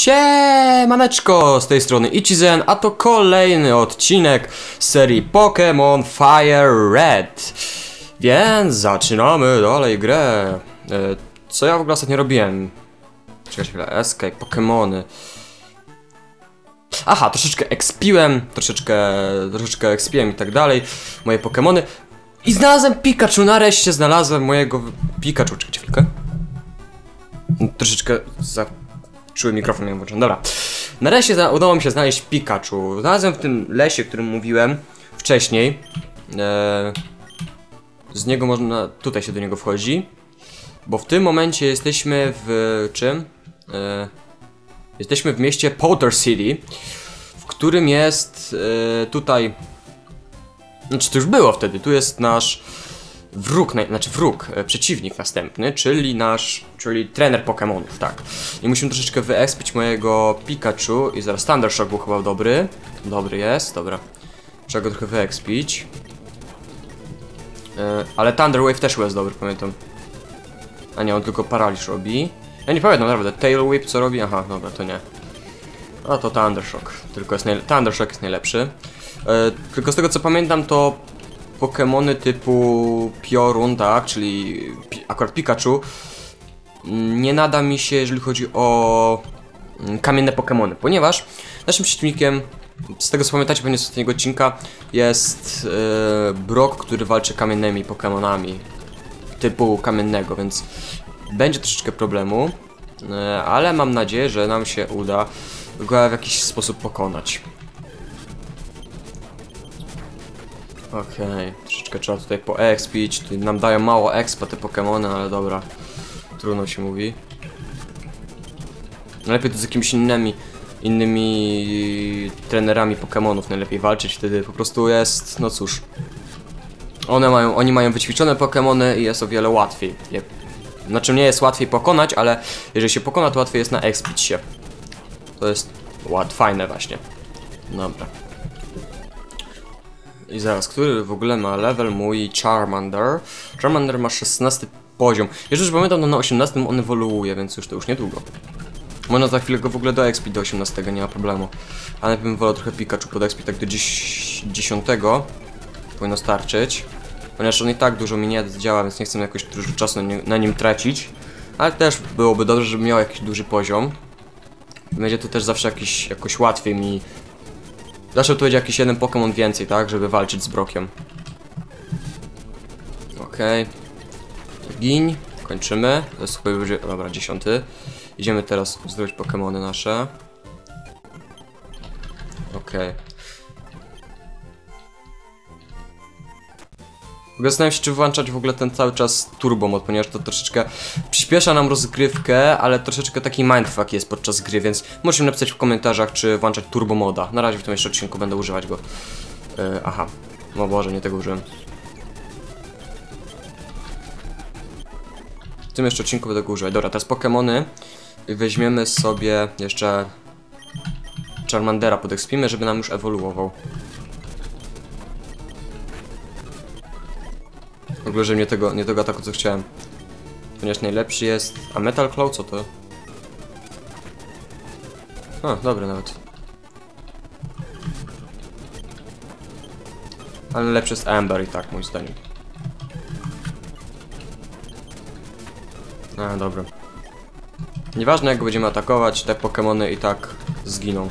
Siemaneczko, z tej strony Ichizen, a to kolejny odcinek serii Pokémon Fire Red. Więc zaczynamy dalej grę. E, Co ja w ogóle ostatnio robiłem? Czekaj chwilę, Escape, Pokémony. Aha, troszeczkę expiłem, troszeczkę, troszeczkę expiłem i tak dalej, moje Pokémony. I znalazłem Pikachu, nareszcie znalazłem mojego Pikachu. Czekajcie chwilkę. Troszeczkę za czuły mikrofon miałem włączony. Dobra. Nareszcie udało mi się znaleźć Pikachu. Znalazłem w tym lesie, o którym mówiłem wcześniej. E, z niego można. Tutaj się do niego wchodzi. Bo w tym momencie jesteśmy w czym? E, jesteśmy w mieście Powder City, w którym jest e, tutaj. Znaczy to już było wtedy. Tu jest nasz wróg, znaczy wróg, e, przeciwnik następny, czyli nasz, czyli trener Pokémonów, tak. I musimy troszeczkę wyekspić mojego Pikachu i zaraz Thundershock był chyba dobry. Dobry jest, dobra. Trzeba go trochę wyekspić. E, ale Thunder Wave też jest dobry, pamiętam. A nie, on tylko paraliż robi. Ja nie pamiętam naprawdę, Tail Whip co robi? Aha, dobra, to nie. A to Thundershock, tylko jest najle- Thundershock jest najlepszy. E, tylko z tego co pamiętam to Pokémony typu Piorun, tak, czyli akurat Pikachu, nie nada mi się, jeżeli chodzi o mm, kamienne Pokémony, ponieważ naszym przeciwnikiem, z tego co pamiętacie pewnie z ostatniego odcinka, jest e, Brock, który walczy kamiennymi Pokémonami typu kamiennego, więc będzie troszeczkę problemu, e, ale mam nadzieję, że nam się uda go w jakiś sposób pokonać. Okej, troszeczkę trzeba tutaj poexpić, nam dają mało expa te Pokémony, ale dobra, trudno się mówi. Najlepiej to z jakimiś innymi, innymi trenerami Pokémonów najlepiej walczyć, wtedy po prostu jest, no cóż. One mają, oni mają wyćwiczone Pokémony i jest o wiele łatwiej. Je, znaczy nie jest łatwiej pokonać, ale jeżeli się pokona, to łatwiej jest na expić się. To jest ład, fajne właśnie. Dobra. I zaraz, który w ogóle ma level mój Charmander? Charmander ma 16 poziom. Jeszcze już pamiętam, no na 18 on ewoluuje, więc już to już niedługo. Można za chwilę go w ogóle do XP do 18, nie ma problemu. Ale bym wolał trochę Pikachu pod XP tak do 10, 10 powinno starczyć. Ponieważ on i tak dużo mi nie działa, więc nie chcę jakoś dużo czasu na nim tracić. Ale też byłoby dobrze, żeby miał jakiś duży poziom. Będzie to też zawsze jakiś, jakoś łatwiej mi Zawsze tu będzie jakiś jeden Pokémon więcej, tak? Żeby walczyć z Brokiem. Okej. Gin. Kończymy. To jest chyba już... Dobra, dziesiąty. Idziemy teraz zdrowić Pokémony nasze. Okej. Zastanawiam się, czy włączać w ogóle ten cały czas turbo mod, ponieważ to troszeczkę przyspiesza nam rozgrywkę, ale troszeczkę taki mindfuck jest podczas gry, więc możecie napisać w komentarzach, czy włączać turbo moda. Na razie w tym jeszcze odcinku będę używać go. E, aha, no Boże, nie tego użyłem. W tym jeszcze odcinku będę go używać. Dobra, teraz Pokémony. Weźmiemy sobie jeszcze Charmandera pod expimy, żeby nam już ewoluował. Że nie tego, nie tego ataku, co chciałem. Ponieważ najlepszy jest... A Metal Claw, co to? A, dobry nawet. Ale lepszy jest Amber i tak, moim zdaniem. A, dobra. Nieważne jak go będziemy atakować, te Pokémony i tak zginą.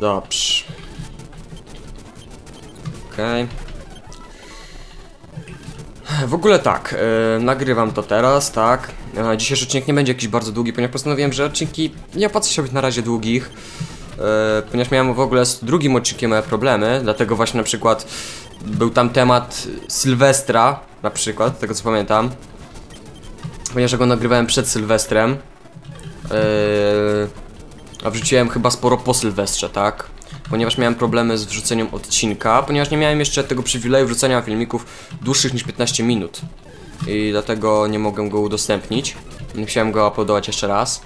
Dobrze. Okej. W ogóle tak, yy, nagrywam to teraz, tak. Yy, dzisiejszy odcinek nie będzie jakiś bardzo długi, ponieważ postanowiłem, że odcinki nie opłaca się robić na razie długich. Yy, ponieważ miałem w ogóle z drugim odcinkiem problemy, dlatego właśnie na przykład był tam temat Sylwestra, na przykład, tego co pamiętam. Ponieważ go nagrywałem przed Sylwestrem. Yy, a wrzuciłem chyba sporo po Sylwestrze, tak? Ponieważ miałem problemy z wrzuceniem odcinka, ponieważ nie miałem jeszcze tego przywileju wrzucania filmików dłuższych niż 15 minut. I dlatego nie mogłem go udostępnić. Musiałem go uploadować jeszcze raz.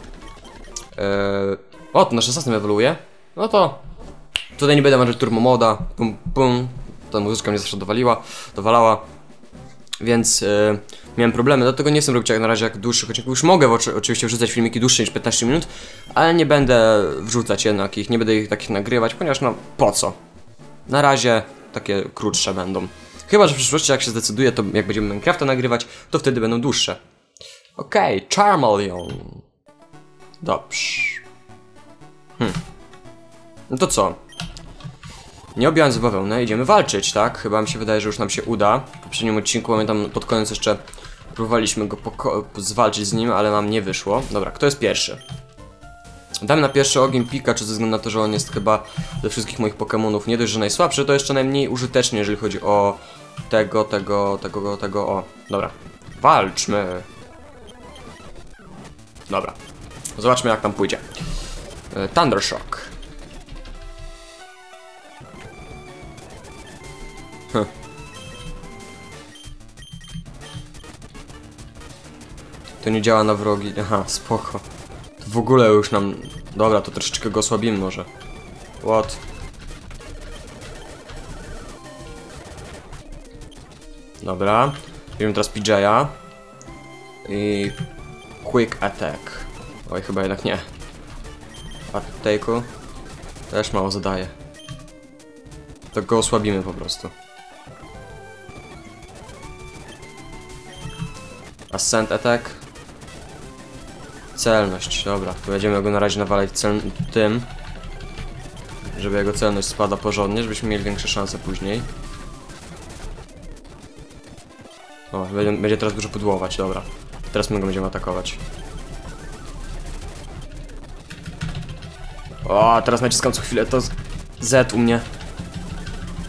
Eee... O, to na 16 ewoluuje? No to... Tutaj nie będę marzyć turbo moda. Pum, pum. Ta muzyczka mnie zawsze dowaliła, dowalała. Więc e, miałem problemy, dlatego nie chcę robić jak na razie jak dłuższych odcinków. Już mogę oczy- oczywiście wrzucać filmiki dłuższe niż 15 minut, ale nie będę wrzucać jednak ich, nie będę ich takich nagrywać, ponieważ no po co? Na razie takie krótsze będą. Chyba, że w przyszłości jak się zdecyduje, to jak będziemy Minecrafta nagrywać, to wtedy będą dłuższe. Okej, okay, Charmeleon. Dobrze. Hmm. No to co? Nie obijając bawełnę, idziemy walczyć, tak? Chyba mi się wydaje, że już nam się uda. W poprzednim odcinku, pamiętam, pod koniec jeszcze próbowaliśmy go zwalczyć z nim, ale nam nie wyszło. Dobra, kto jest pierwszy? Damy na pierwszy ogień Pikachu ze względu na to, że on jest chyba ze wszystkich moich Pokémonów nie dość, że najsłabszy, to jeszcze najmniej użyteczny, jeżeli chodzi o tego, tego, tego, tego, o. Dobra. Walczmy. Dobra. Zobaczmy jak tam pójdzie. E, Thundershock. To nie działa na wrogi. Aha, spoko. To w ogóle już nam... Dobra, to troszeczkę go osłabimy może. What? Dobra. Bierzemy teraz PJ'a. I... Quick Attack. Oj, chyba jednak nie. Attack'u. Też mało zadaje. To go osłabimy po prostu. Ascent Attack. Celność, dobra. Będziemy go na razie nawalać cel tym. Żeby jego celność spada porządnie, żebyśmy mieli większe szanse później. O, będzie, będzie teraz dużo pudłować, dobra. Teraz my go będziemy atakować. O, teraz naciskam co chwilę to Z u mnie.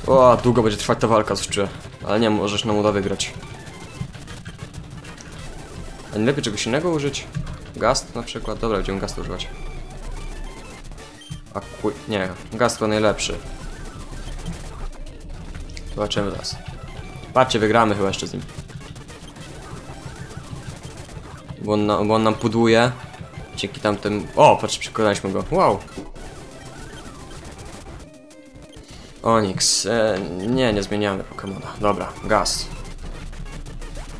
O, długo będzie trwać ta walka, czuję. Ale nie, możesz nam uda wygrać. A nie lepiej czegoś innego użyć? Gast na przykład? Dobra, będziemy gast używać. A. Nie, gast to najlepszy. Zobaczymy teraz. Patrzcie, wygramy chyba jeszcze z nim. Bo on, bo on nam pudłuje. Dzięki tamtym... O, patrz, przekonaliśmy go. Wow. Onyx. E, nie, nie zmieniamy Pokemona. Dobra, Gast.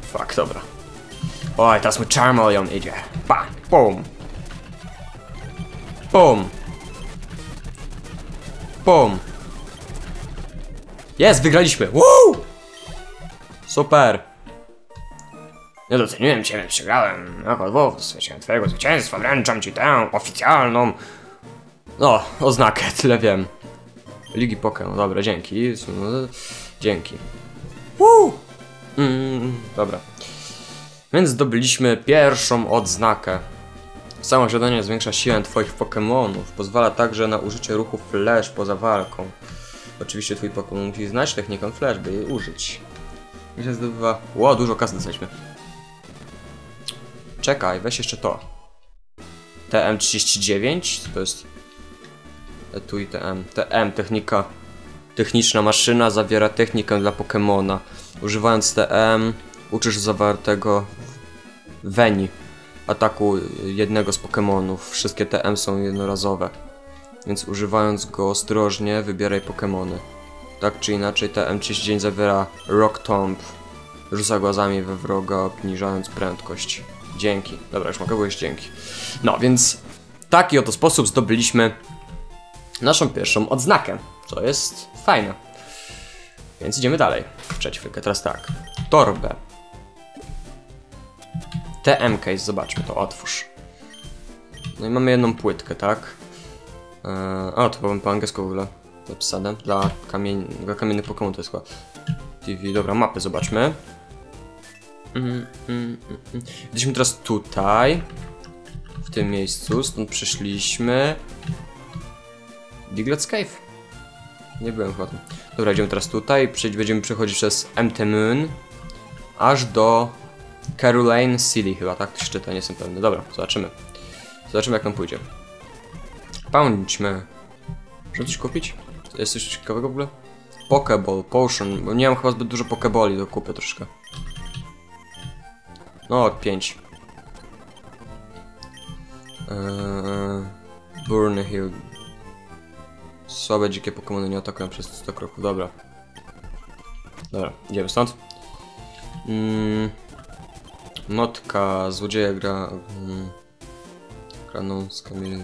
Fuck, dobra. Oj, teraz mój Charmeleon idzie. Pa, bum. Bum. Bum. Jest, wygraliśmy. Woo! Super. Nie doceniłem cię, więc przegrałem. Jako dwóch doświadczyłem twojego zwycięstwa. Wręczam ci tę oficjalną... No, oznakę, tyle wiem. Ligi Pokémon, dobra, dzięki. Dzięki. Woo! Mm, dobra. Więc zdobyliśmy pierwszą odznakę. Samo osiadanie zwiększa siłę twoich Pokémonów. Pozwala także na użycie ruchu Flash poza walką. Oczywiście twój Pokémon musi znać technikę Flash, by jej użyć. I się zdobywa... Ło, dużo kasy dostaliśmy. Czekaj, weź jeszcze to. TM39, to jest... Tu i TM. TM, technika... Techniczna maszyna zawiera technikę dla Pokémona. Używając TM, uczysz zawartego Veni ataku jednego z Pokémonów. Wszystkie TM są jednorazowe. Więc używając go ostrożnie, wybieraj Pokémony. Tak czy inaczej, TM39 zawiera Rock Tomb. Rzuca głazami we wroga, obniżając prędkość. Dzięki. Dobra, już mogę powiedzieć dzięki. No, więc w taki oto sposób zdobyliśmy naszą pierwszą odznakę, co jest fajne. Więc idziemy dalej. Wczeć chwilkę, teraz tak. Torbę. TM case, zobaczmy to, otwórz. No i mamy jedną płytkę, tak? Eee, o, to powiem po angielsku w ogóle napisane. Dla, kamień, dla kamiennych Pokémon to jest chyba TV. Dobra, mapy zobaczmy. Mm, mm, mm, mm. Jesteśmy teraz tutaj. W tym miejscu, stąd przyszliśmy. Diglett's Cave. Nie byłem chyba tu. Dobra, idziemy teraz tutaj. Będziemy przechodzić przez MT Moon. Aż do Caroline City chyba, tak? To się czyta, nie jestem pewny. Dobra, zobaczymy. Zobaczymy jak nam pójdzie. Pędźmy. Muszę coś kupić? Jest coś ciekawego w ogóle? Pokeball, potion, bo nie mam chyba zbyt dużo pokeballi, to kupię troszkę. No, 5. Eee, Burn Hill. Słabe dzikie Pokémony nie atakują przez 100 kroków, dobra. Dobra, idziemy stąd. Mm, notka, złodzieja gra... Mm, graną z kamieniem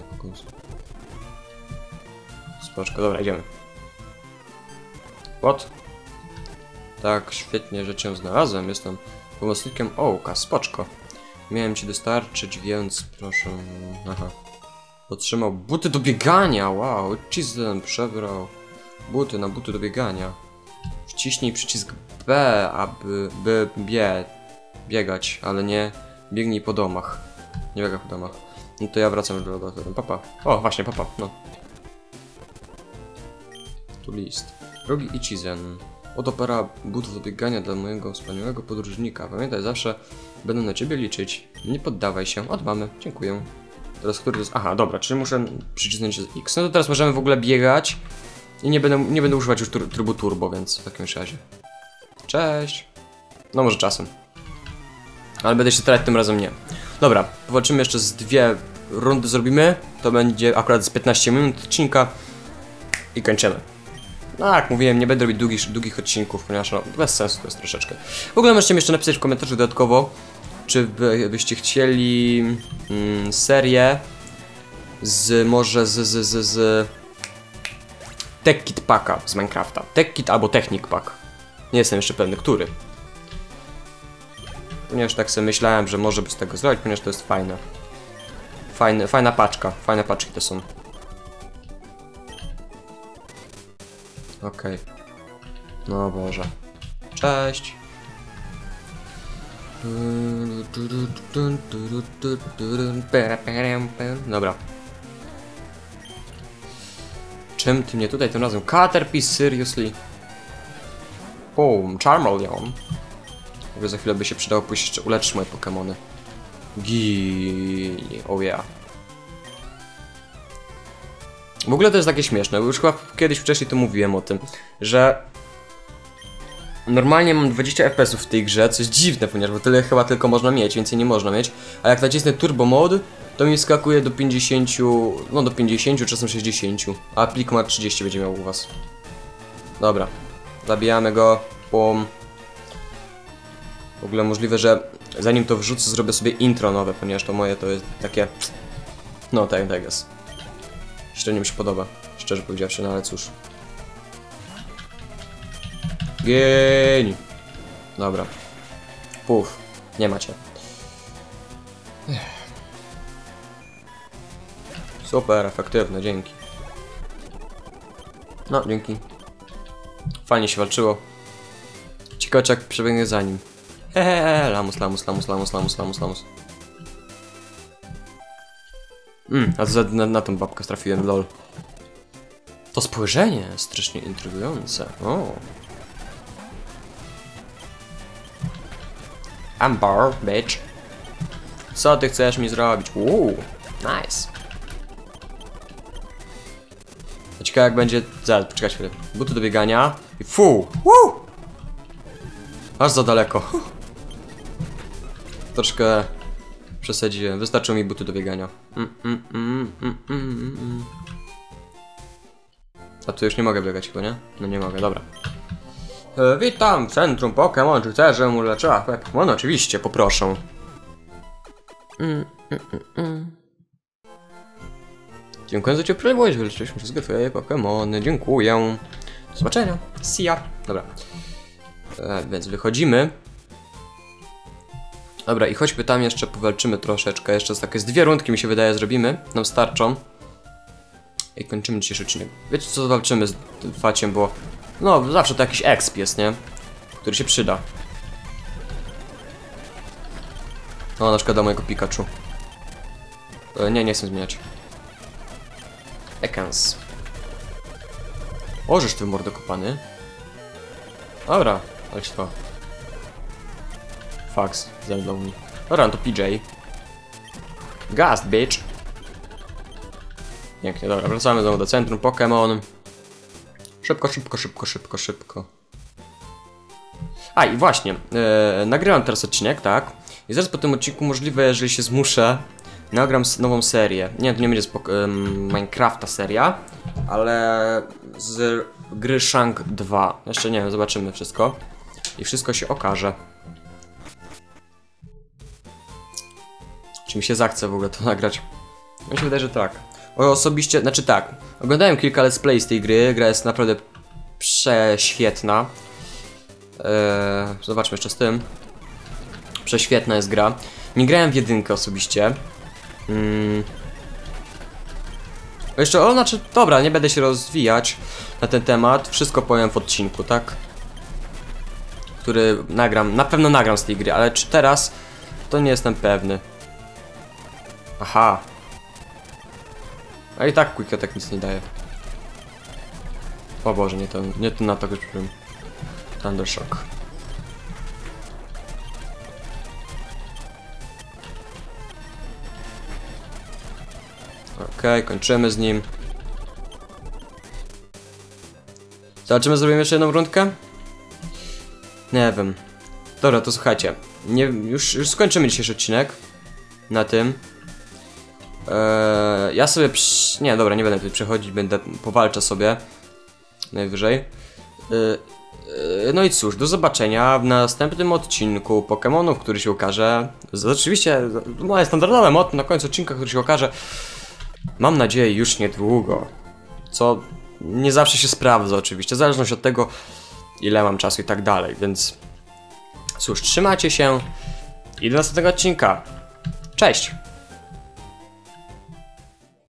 Spoczko, dobra, idziemy. What? Tak, świetnie, że cię znalazłem. Jestem pomocnikiem Ołka, spoczko. Miałem ci dostarczyć, więc proszę... Aha. Otrzymał buty do biegania, wow. Chisholm przebrał buty na buty do biegania. Wciśnij przycisk B, aby... by... bie... biegać, ale nie biegnij po domach. Nie biega po domach. No to ja wracam już do laboratorium. Papa. O, właśnie, papa, no. Tu list. Drogi Ichizen. Oto para butów do biegania dla mojego wspaniałego podróżnika. Pamiętaj, zawsze będę na ciebie liczyć. Nie poddawaj się. Od mamy. Dziękuję. Teraz który to jest... Aha, dobra, czyli muszę przycisnąć X. No to teraz możemy w ogóle biegać. I nie będę, nie będę używać już trybu turbo, więc w takim razie. Cześć. No może czasem. Ale będę się starać tym razem nie. Dobra, powalczymy jeszcze z dwie rundy zrobimy. To będzie akurat z 15 minut odcinka. I kończymy. No jak mówiłem, nie będę robić długich, długich odcinków, ponieważ no, bez sensu to jest troszeczkę. W ogóle możecie mi jeszcze napisać w komentarzu dodatkowo, czy by, byście chcieli mm, serię z może z, z, z, z Tech Kit Packa z Minecrafta. Tech Kit albo Technic Pack. Nie jestem jeszcze pewny, który. Ponieważ tak sobie myślałem, że może by z tego zrobić, ponieważ to jest fajne. Fajne, fajna paczka, fajne paczki to są. Okej. No Boże. Cześć. Dobra. Czym ty mnie tutaj tym razem? Caterpie, seriously? Boom, Charmeleon. Mówię, za chwilę by się przydało pójść jeszcze uleczyć moje Pokémony. Gii, oh yeah. W ogóle to jest takie śmieszne, bo już chyba kiedyś wcześniej to mówiłem o tym, że normalnie mam 20 fps w tej grze, co jest dziwne, ponieważ bo tyle chyba tylko można mieć, więcej nie można mieć, a jak nacisnę turbo mode, to mi skakuje do 50, no do 50, czasem 60, a plik ma 30 będzie miał u was. Dobra, zabijamy go, pum. W ogóle możliwe, że zanim to wrzucę, zrobię sobie intro nowe, ponieważ to moje to jest takie, no tak, tak jest. Średnio mi się podoba, szczerze powiedziawszy, no ale cóż. Gień! Dobra. Puf, nie macie. Super, efektywne, dzięki. No, dzięki. Fajnie się walczyło. Ciekawe, jak przebiegnie za nim. Hehehe, lamus, lamus, lamus, lamus, lamus, lamus, lamus. Mm, a za, na, na tą babkę trafiłem, lol. To spojrzenie strasznie intrygujące. O. Amber, bitch. Co ty chcesz mi zrobić? Uuu, nice. Ciekawe jak będzie... Zaraz, poczekaj chwilę. Buty do biegania. I fu! Woo! Aż za daleko. Troszkę przesadziłem. Wystarczą mi buty do biegania. Mm, mm, mm. A tu już nie mogę biegać chyba, nie? No nie mogę, dobra. E, witam w centrum Pokémon. Czy chcesz, żebym uleczyła Pokémon? No, oczywiście, poproszę. Dziękuję za cierpliwość, wyleczyliśmy wszystkie twoje Pokémony. Dziękuję. Do zobaczenia. See ya. Dobra. E, więc wychodzimy. Dobra, i choćby tam jeszcze powalczymy troszeczkę. Jeszcze z takie z dwie rundki mi się wydaje zrobimy. Nam starczą. I kończymy dzisiejszy odcinek. Wiecie co walczymy z tym faciem, bo... No, zawsze to jakiś exp jest, nie? Który się przyda. O, na szkoda mojego Pikachu. E, nie, nie chcę zmieniać. Ekans. Ożeż ty mordokopany. Dobra, ale to. Fax, zemdlał mi. Dobra, no to PJ. Gast, bitch. Pięknie, dobra, wracamy znowu do centrum Pokémon. Szybko, szybko, szybko, szybko, szybko. A i właśnie, yy, nagrywam teraz odcinek, tak? I zaraz po tym odcinku możliwe, jeżeli się zmuszę, nagram nową serię. Nie, to nie będzie z Minecrafta seria, ale z gry Shank 2. Jeszcze nie wiem, zobaczymy wszystko. I wszystko się okaże. Czy mi się zachce w ogóle to nagrać? Mi się wydaje, że tak. O, osobiście, znaczy tak. Oglądałem kilka let's play z tej gry. Gra jest naprawdę prześwietna. Eee, zobaczmy jeszcze z tym. Prześwietna jest gra. Nie grałem w jedynkę osobiście. Mm. Jeszcze, o, znaczy, dobra, nie będę się rozwijać na ten temat. Wszystko powiem w odcinku, tak? Który nagram, na pewno nagram z tej gry, ale czy teraz, to nie jestem pewny. Aha. A i tak Quick Attack nic nie daje. O Boże, nie to, nie to na to liczyłem. Thundershock. Okej, kończymy z nim. Zobaczymy, zrobimy jeszcze jedną rundkę? Nie wiem. Dobra, to słuchajcie. Nie, już, już skończymy dzisiejszy odcinek. Na tym. Eee, ja sobie. Nie, dobra, nie będę tutaj przechodzić, będę powalczę sobie. Najwyżej. Eee, eee, no i cóż, do zobaczenia w następnym odcinku Pokémonów, który się ukaże. Oczywiście, moje standardowe motto na końcu odcinka, który się okaże. Mam nadzieję już niedługo. Co nie zawsze się sprawdza oczywiście, w zależności od tego ile mam czasu i tak dalej, więc cóż, trzymajcie się i do następnego odcinka. Cześć!